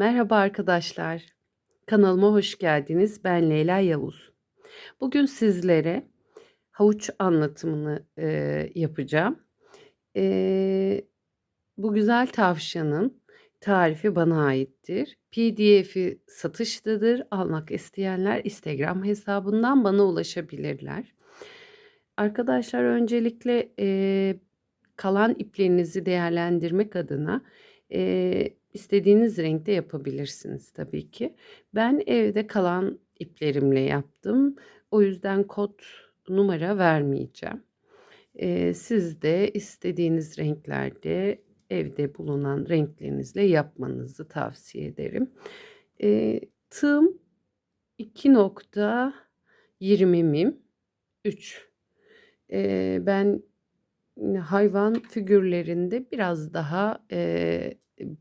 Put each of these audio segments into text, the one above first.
Merhaba arkadaşlar. Kanalıma hoş geldiniz. Ben Leyla Yavuz. Bugün sizlere havuç anlatımını e, yapacağım. E, bu güzel tavşanın tarifi bana aittir. PDF'i satıştadır. Almak isteyenler Instagram hesabından bana ulaşabilirler. Arkadaşlar öncelikle e, kalan iplerinizi değerlendirmek adına e, istediğiniz renkte yapabilirsiniz tabii ki. Ben evde kalan iplerimle yaptım. O yüzden kod numara vermeyeceğim. E, siz de istediğiniz renklerde evde bulunan renklerinizle yapmanızı tavsiye ederim. E, tığım 2.20 mim 3. E, ben hayvan figürlerinde biraz daha e,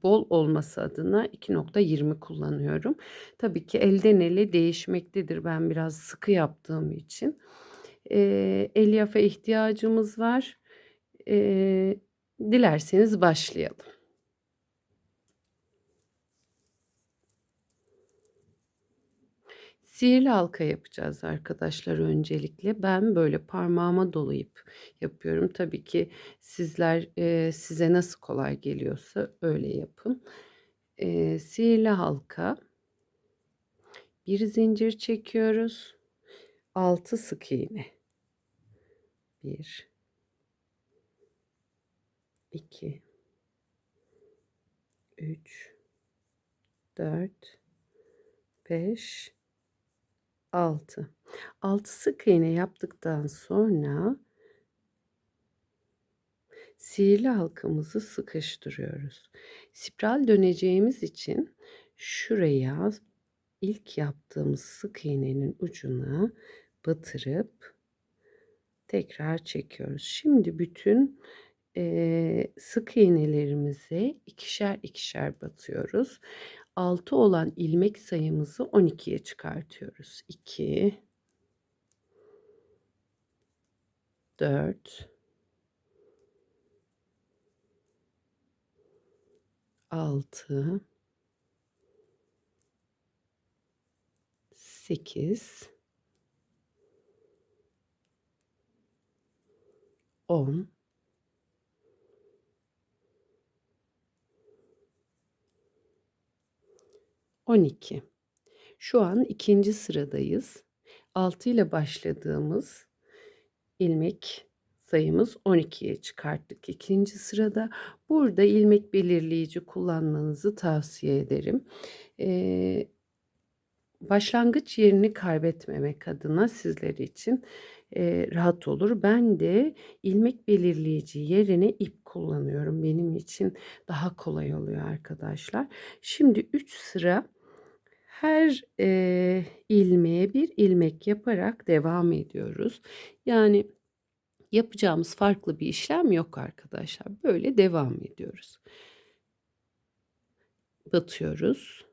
bol olması adına 2.20 kullanıyorum. Tabii ki elden ele değişmektedir ben biraz sıkı yaptığım için. E, elyafa ihtiyacımız var. E, dilerseniz başlayalım. Sihirli halka yapacağız arkadaşlar öncelikle. Ben böyle parmağıma dolayıp yapıyorum. Tabii ki sizler e, size nasıl kolay geliyorsa öyle yapın. E, sihirli halka. Bir zincir çekiyoruz. 6 sık iğne. 1 2 3 4 5 6. 6 sık iğne yaptıktan sonra sihirli halkamızı sıkıştırıyoruz. Spiral döneceğimiz için şuraya ilk yaptığımız sık iğnenin ucuna batırıp tekrar çekiyoruz. Şimdi bütün e, sık iğnelerimize ikişer ikişer batıyoruz. 6 olan ilmek sayımızı 12'ye çıkartıyoruz. 2 4 6 8 10 12. Şu an ikinci sıradayız. 6 ile başladığımız ilmek sayımız 12'ye çıkarttık ikinci sırada. Burada ilmek belirleyici kullanmanızı tavsiye ederim. Ee, başlangıç yerini kaybetmemek adına sizler için e, rahat olur. Ben de ilmek belirleyici yerine ip kullanıyorum. Benim için daha kolay oluyor arkadaşlar. Şimdi 3 sıra her e, ilmeğe bir ilmek yaparak devam ediyoruz. Yani yapacağımız farklı bir işlem yok arkadaşlar. Böyle devam ediyoruz. Batıyoruz.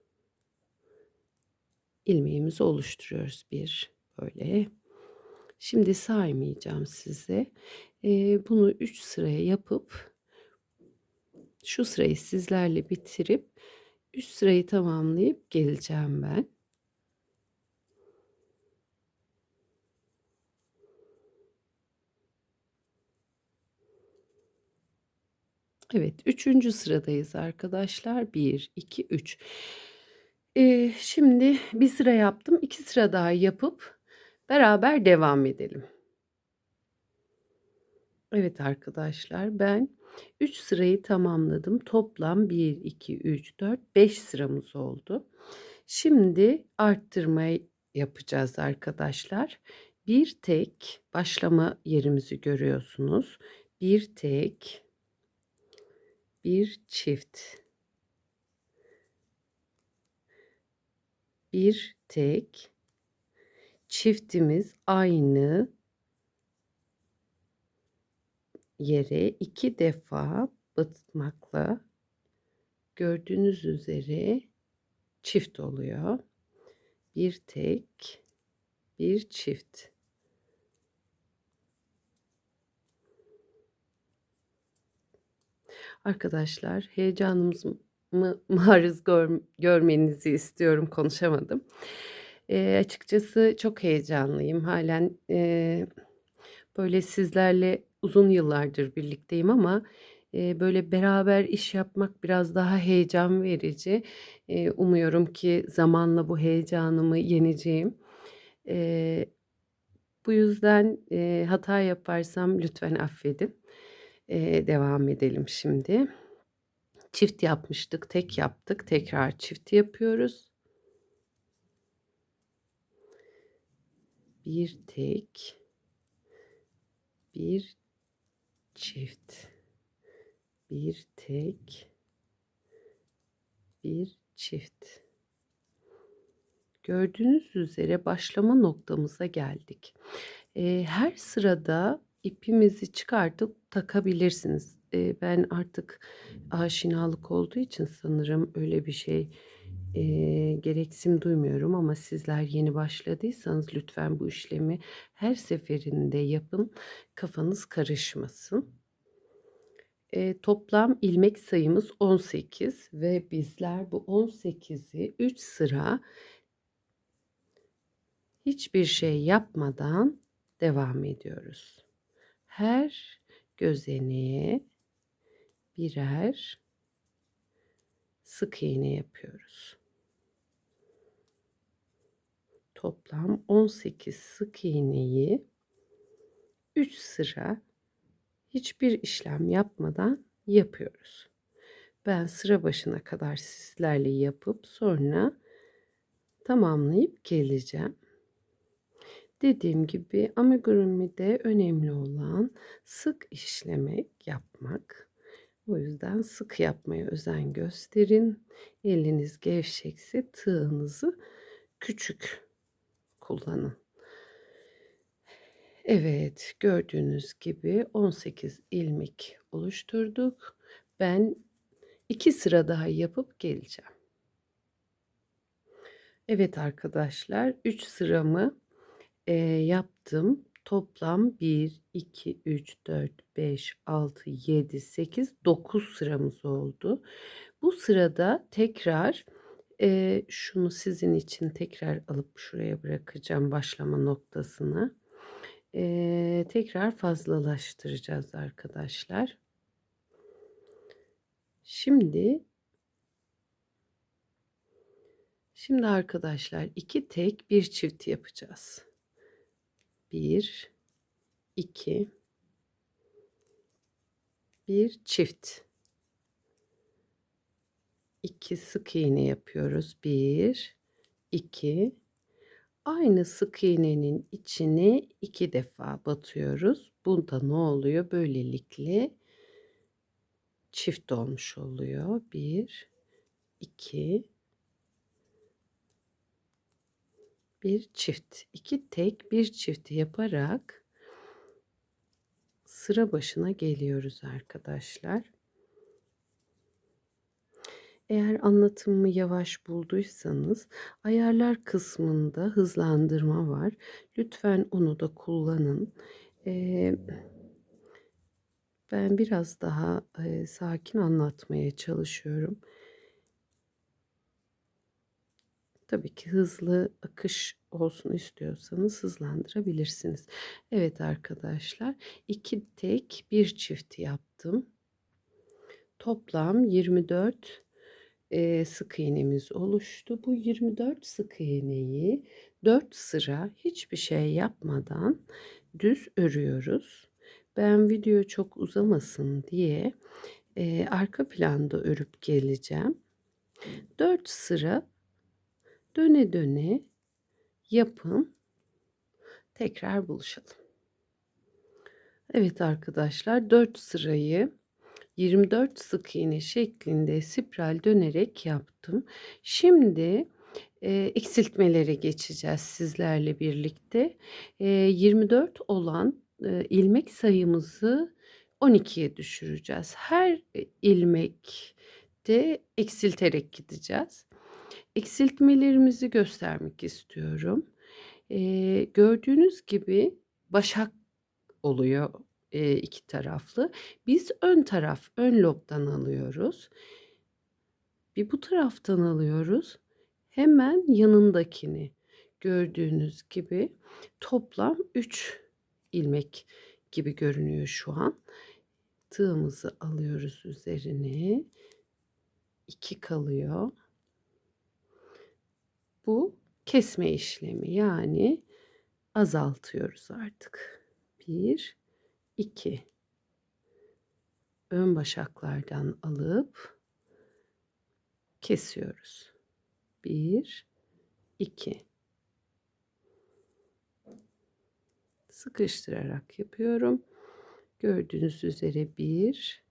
ilmeğimizi oluşturuyoruz bir böyle. Şimdi saymayacağım size. E, bunu 3 sıraya yapıp şu sırayı sizlerle bitirip 3 sırayı tamamlayıp geleceğim ben. Evet, üçüncü sıradayız arkadaşlar. 1, 2, 3. Ee, şimdi bir sıra yaptım. iki sıra daha yapıp beraber devam edelim. Evet arkadaşlar ben 3 sırayı tamamladım. Toplam 1, 2, 3, 4, 5 sıramız oldu. Şimdi arttırmayı yapacağız arkadaşlar. Bir tek başlama yerimizi görüyorsunuz. Bir tek bir çift bir tek çiftimiz aynı yere iki defa batmakla gördüğünüz üzere çift oluyor. Bir tek, bir çift. Arkadaşlar heyecanımız maruz gör görmenizi istiyorum, konuşamadım. Eee, açıkçası çok heyecanlıyım. Hâlen, eee, böyle, sizlerle uzun yıllardır birlikteyim ama, böyle, beraber iş yapmak biraz daha heyecan verici. Umuyorum ki zamanla bu heyecanımı yeneceğim. Bu yüzden, hata yaparsam lütfen affedin. Devam edelim şimdi. Çift yapmıştık, tek yaptık. Tekrar çift yapıyoruz. 1 tek 1 çift 1 tek 1 çift. Gördüğünüz üzere başlama noktamıza geldik. Eee, her sırada ipimizi çıkartıp takabilirsiniz. Eee, ben artık aşinalık olduğu için sanırım öyle bir şey, eee, gereksinim duymuyorum ama sizler yeni başladıysanız lütfen bu işlemi her seferinde yapın, kafanız karışmasın. Eee, toplam ilmek sayımız 18 ve bizler bu 18'i 3 sıra hiçbir şey yapmadan devam ediyoruz. Her gözeneğe birer sık iğne yapıyoruz. Toplam 18 sık iğneyi 3 sıra hiçbir işlem yapmadan yapıyoruz. Ben sıra başına kadar sizlerle yapıp sonra tamamlayıp geleceğim. Dediğim gibi amigurumi'de önemli olan sık işlemek yapmak. O yüzden sık yapmaya özen gösterin. Eliniz gevşekse tığınızı küçük kullanın. Evet, gördüğünüz gibi 18 ilmek oluşturduk. Ben 2 sıra daha yapıp geleceğim. Evet arkadaşlar, 3 sıramı, eee, yaptım. Toplam 1, 2, 3, 4, 5, 6, 7, 8, 9 sıramız oldu. Bu sırada tekrar, eee, şunu sizin için tekrar alıp şuraya bırakacağım başlama noktasını. Eee, tekrar fazlalaştıracağız arkadaşlar. Şimdi Şimdi arkadaşlar 2 tek 1 çift yapacağız. 1 2 1 çift. 2 sık iğne yapıyoruz. 1 2 Aynı sık iğnenin içine 2 defa batıyoruz. Bunda ne oluyor? Böylelikle çift olmuş oluyor. 1 2 1 çift. 2 tek 1 çift yaparak sıra başına geliyoruz arkadaşlar. Eğer anlatımımı yavaş bulduysanız ayarlar kısmında hızlandırma var. Lütfen onu da kullanın. Eee, ben biraz daha, eee, sakin anlatmaya çalışıyorum. Tabii ki hızlı akış olsun istiyorsanız hızlandırabilirsiniz. Evet arkadaşlar, 2 tek 1 çift yaptım. Toplam 24 eee, sık iğnemiz oluştu. Bu 24 sık iğneyi 4 sıra hiçbir şey yapmadan düz örüyoruz. Ben video çok uzamasın diye, eee, arka planda örüp geleceğim. 4 sıra döne döne yapın. Tekrar buluşalım. Evet arkadaşlar 4 sırayı 24 sık iğne şeklinde spiral dönerek yaptım. Şimdi eee, eksiltmelere geçeceğiz sizlerle birlikte. Eee, 24 olan eee, ilmek sayımızı 12'ye düşüreceğiz. Her ilmekte eksilterek gideceğiz. Eksiltmelerimizi göstermek istiyorum. Eee, gördüğünüz gibi başak oluyor, eee, iki taraflı. Biz ön taraf, ön lobdan alıyoruz. Bir bu taraftan alıyoruz. Hemen yanındakini gördüğünüz gibi toplam 3 ilmek gibi görünüyor şu an. Tığımızı alıyoruz üzerine. 2 kalıyor. Bu kesme işlemi yani azaltıyoruz artık. 1 2 ön başaklardan alıp kesiyoruz. 1 2 sıkıştırarak yapıyorum. Gördüğünüz üzere 1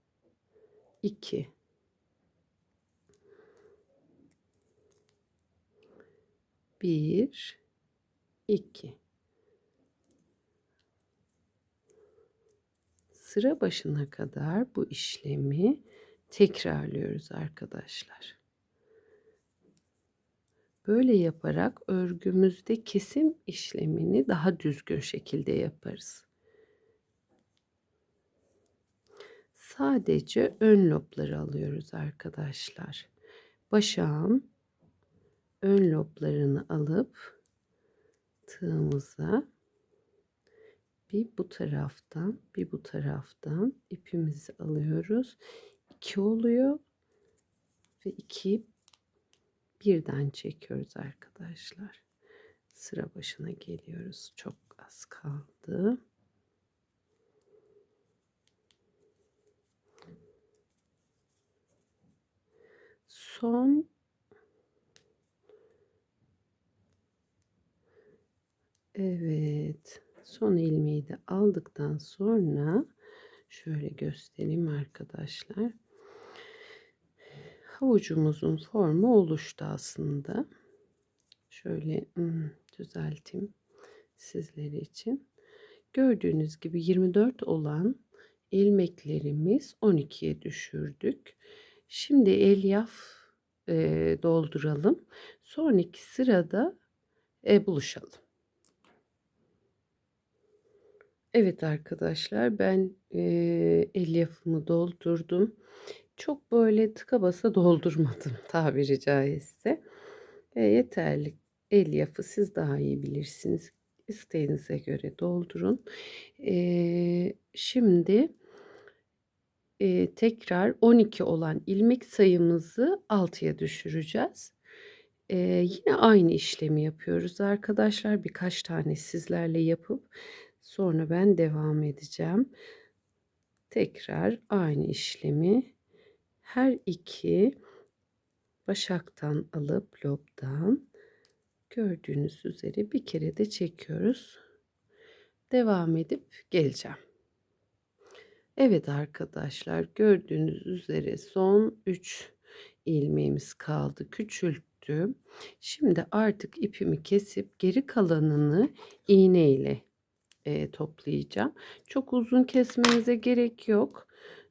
2 1 2 sıra başına kadar bu işlemi tekrarlıyoruz arkadaşlar. Böyle yaparak örgümüzde kesim işlemini daha düzgün şekilde yaparız. Sadece ön lobları alıyoruz arkadaşlar. Başağın ön loblarını alıp tığımıza bir bu taraftan bir bu taraftan ipimizi alıyoruz. 2 oluyor ve 2'yi birden çekiyoruz arkadaşlar. Sıra başına geliyoruz. Çok az kaldı. Son Evet. Son ilmeği de aldıktan sonra şöyle göstereyim arkadaşlar. Havucumuzun formu oluştu aslında. Şöyle hmm, düzelteyim sizler için. Gördüğünüz gibi 24 olan ilmeklerimiz 12'ye düşürdük. Şimdi elyaf e, dolduralım. Sonraki sırada e, buluşalım. Evet arkadaşlar ben e, elyafımı doldurdum. Çok böyle tıka basa doldurmadım tabiri caizse. E, yeterli elyafı siz daha iyi bilirsiniz. İsteğinize göre doldurun. E, şimdi e, tekrar 12 olan ilmek sayımızı 6'ya düşüreceğiz. E, yine aynı işlemi yapıyoruz arkadaşlar. Birkaç tane sizlerle yapıp Sonra ben devam edeceğim. Tekrar aynı işlemi her iki başaktan alıp lobdan gördüğünüz üzere bir kere de çekiyoruz. Devam edip geleceğim. Evet arkadaşlar gördüğünüz üzere son 3 ilmeğimiz kaldı. Küçülttüm. Şimdi artık ipimi kesip geri kalanını iğne ile e, toplayacağım. Çok uzun kesmenize gerek yok.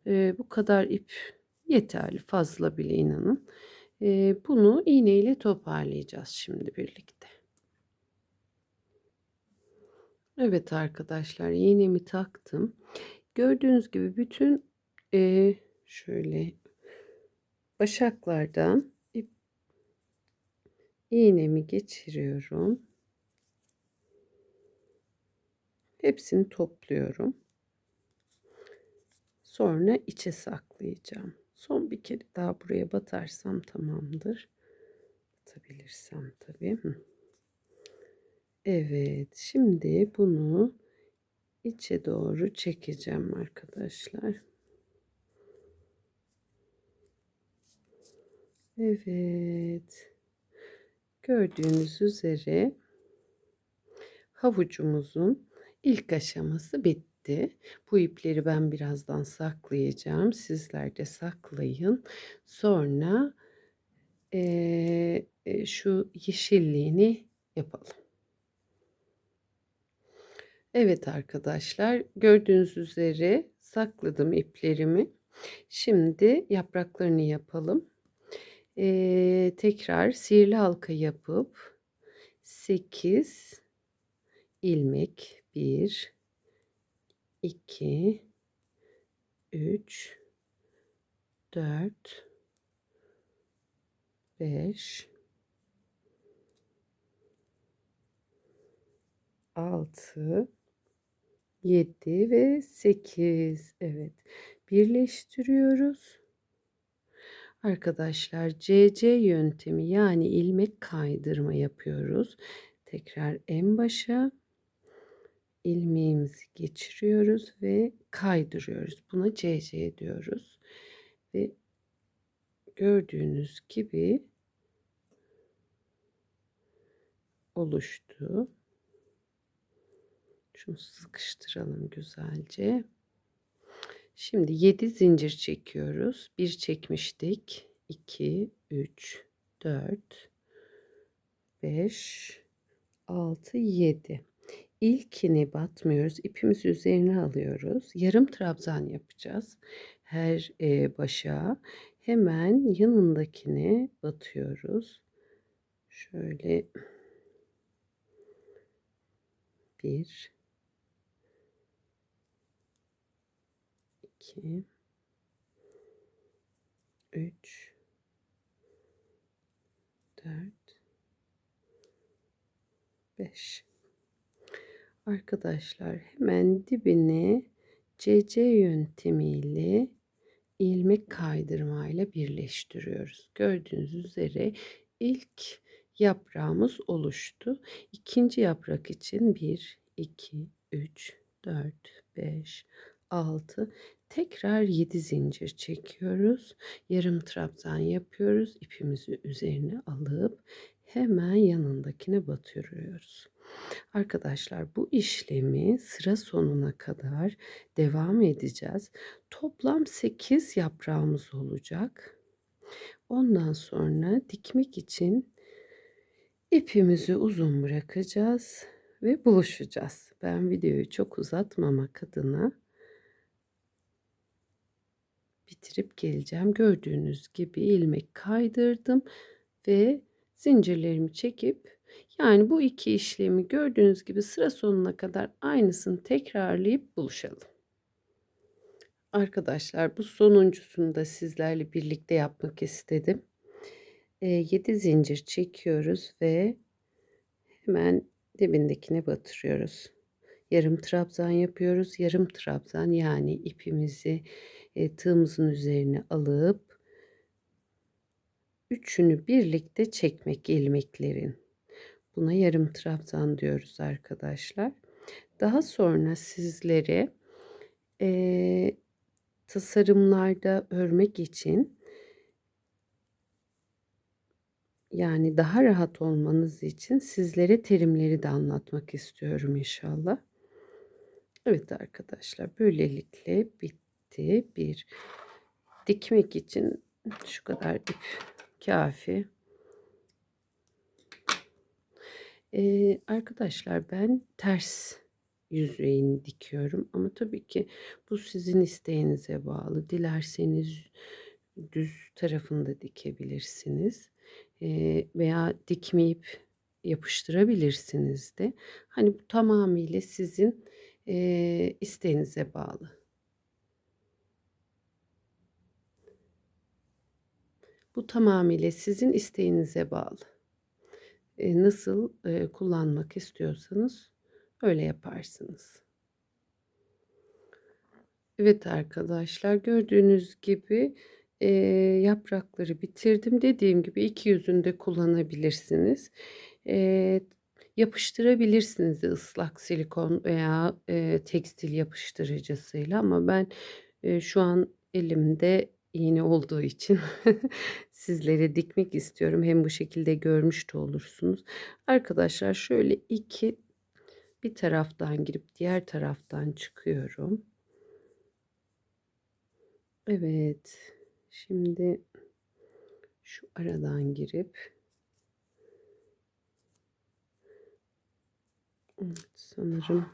E, bu kadar ip yeterli fazla bile inanın. E, bunu iğneyle toparlayacağız şimdi birlikte. Evet arkadaşlar iğnemi taktım. Gördüğünüz gibi bütün e, şöyle başaklardan ip, iğnemi geçiriyorum. Hepsini topluyorum. Sonra içe saklayacağım. Son bir kere daha buraya batarsam tamamdır. Batabilirsem tabii. Evet. Şimdi bunu içe doğru çekeceğim arkadaşlar. Evet. Gördüğünüz üzere havucumuzun İlk aşaması bitti. Bu ipleri ben birazdan saklayacağım. Sizler de saklayın. Sonra e, şu yeşilliğini yapalım. Evet arkadaşlar gördüğünüz üzere sakladım iplerimi. Şimdi yapraklarını yapalım. Ee, tekrar sihirli halka yapıp 8 ilmek 1 2 3 4 5 6 7 ve 8 evet birleştiriyoruz. Arkadaşlar CC yöntemi yani ilmek kaydırma yapıyoruz. Tekrar en başa ilmeğimizi geçiriyoruz ve kaydırıyoruz. Buna CC diyoruz. Ve gördüğünüz gibi oluştu. Şunu sıkıştıralım güzelce. Şimdi 7 zincir çekiyoruz. 1 çekmiştik. 2, 3, 4, 5, 6, 7. İlkini batmıyoruz. İpimizi üzerine alıyoruz. Yarım trabzan yapacağız. Her e, başa hemen yanındakine batıyoruz. Şöyle bir 2 3 4 5 Arkadaşlar hemen dibine CC yöntemiyle ilmek kaydırmayla birleştiriyoruz. Gördüğünüz üzere ilk yaprağımız oluştu. İkinci yaprak için 1 2 3 4 5 6 tekrar 7 zincir çekiyoruz. Yarım trabzan yapıyoruz. İpimizi üzerine alıp hemen yanındakine batırıyoruz. Arkadaşlar bu işlemi sıra sonuna kadar devam edeceğiz. Toplam 8 yaprağımız olacak. Ondan sonra dikmek için ipimizi uzun bırakacağız ve buluşacağız. Ben videoyu çok uzatmamak adına bitirip geleceğim. Gördüğünüz gibi ilmek kaydırdım ve zincirlerimi çekip yani bu iki işlemi gördüğünüz gibi sıra sonuna kadar aynısını tekrarlayıp buluşalım. Arkadaşlar bu sonuncusunu da sizlerle birlikte yapmak istedim. E, 7 zincir çekiyoruz ve hemen dibindekine batırıyoruz. Yarım trabzan yapıyoruz. Yarım trabzan yani ipimizi e, tığımızın üzerine alıp üçünü birlikte çekmek ilmeklerin. Buna yarım trabzan diyoruz arkadaşlar. Daha sonra sizlere e, tasarımlarda örmek için yani daha rahat olmanız için sizlere terimleri de anlatmak istiyorum inşallah. Evet arkadaşlar böylelikle bitti. Bir dikmek için şu kadar ip kafi. Ee, arkadaşlar ben ters yüzeyini dikiyorum ama tabii ki bu sizin isteğinize bağlı. Dilerseniz düz tarafında dikebilirsiniz ee, veya dikmeyip yapıştırabilirsiniz de. Hani bu tamamıyla sizin e, isteğinize bağlı. Bu tamamıyla sizin isteğinize bağlı. Nasıl kullanmak istiyorsanız öyle yaparsınız. Evet arkadaşlar gördüğünüz gibi e, yaprakları bitirdim. Dediğim gibi iki yüzünde kullanabilirsiniz. E, yapıştırabilirsiniz ıslak silikon veya e, tekstil yapıştırıcısıyla ama ben e, şu an elimde iğne olduğu için sizlere dikmek istiyorum. Hem bu şekilde görmüş de olursunuz. Arkadaşlar şöyle iki bir taraftan girip diğer taraftan çıkıyorum. Evet. Şimdi şu aradan girip Evet, sanırım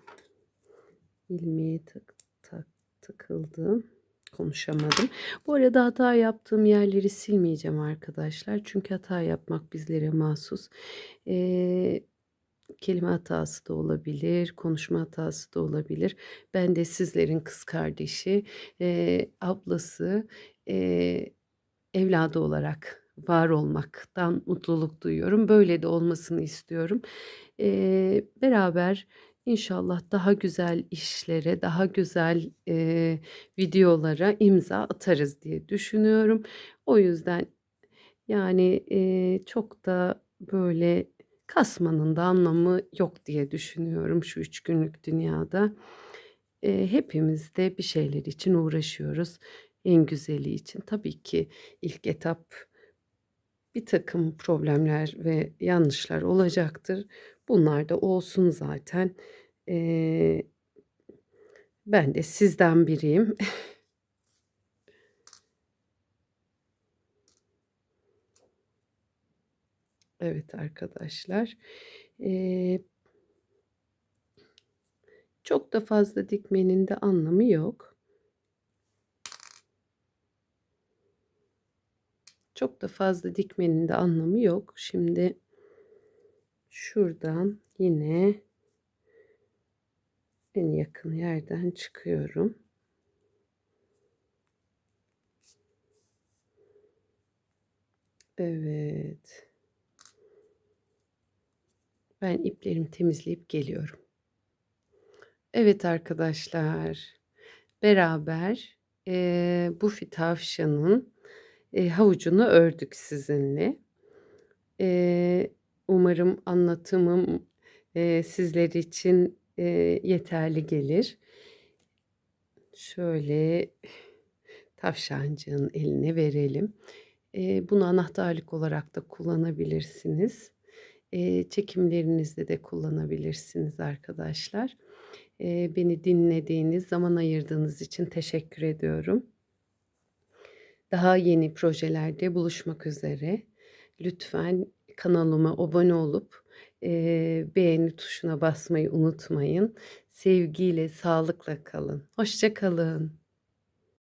ilmeğe tak, tak, takıldım. Konuşamadım. Bu arada hata yaptığım yerleri silmeyeceğim arkadaşlar. Çünkü hata yapmak bizlere mahsus. Ee, kelime hatası da olabilir, konuşma hatası da olabilir. Ben de sizlerin kız kardeşi, e, ablası, e, evladı olarak var olmaktan mutluluk duyuyorum. Böyle de olmasını istiyorum. Eee, beraber inşallah daha güzel işlere, daha güzel, eee, videolara imza atarız diye düşünüyorum. O yüzden, yani, eee, çok da böyle kasmanın da anlamı yok diye düşünüyorum şu 3 günlük dünyada. Eee, hepimiz de bir şeyler için uğraşıyoruz en güzeli için. Tabii ki ilk etap birtakım problemler ve yanlışlar olacaktır. Bunlar da olsun zaten. Eee ben de sizden biriyim. Evet arkadaşlar. Eee çok da fazla dikmenin de anlamı yok. Çok da fazla dikmenin de anlamı yok. Şimdi şuradan yine en yakın yerden çıkıyorum. Evet. Ben iplerimi temizleyip geliyorum. Evet arkadaşlar, beraber, eee, bu fi tavşanın, eee, havucunu ördük sizinle. Eee, umarım anlatımım, eee, sizler için, eee, yeterli gelir. Şöyle tavşancığın eline verelim. Eee, bunu anahtarlık olarak da kullanabilirsiniz. Eee, çekimlerinizde de kullanabilirsiniz arkadaşlar. Eee, beni dinlediğiniz, zaman ayırdığınız için teşekkür ediyorum. Daha yeni projelerde buluşmak üzere. Lütfen kanalıma abone olup, eee, beğeni tuşuna basmayı unutmayın. Sevgiyle, sağlıkla kalın. Hoşça kalın.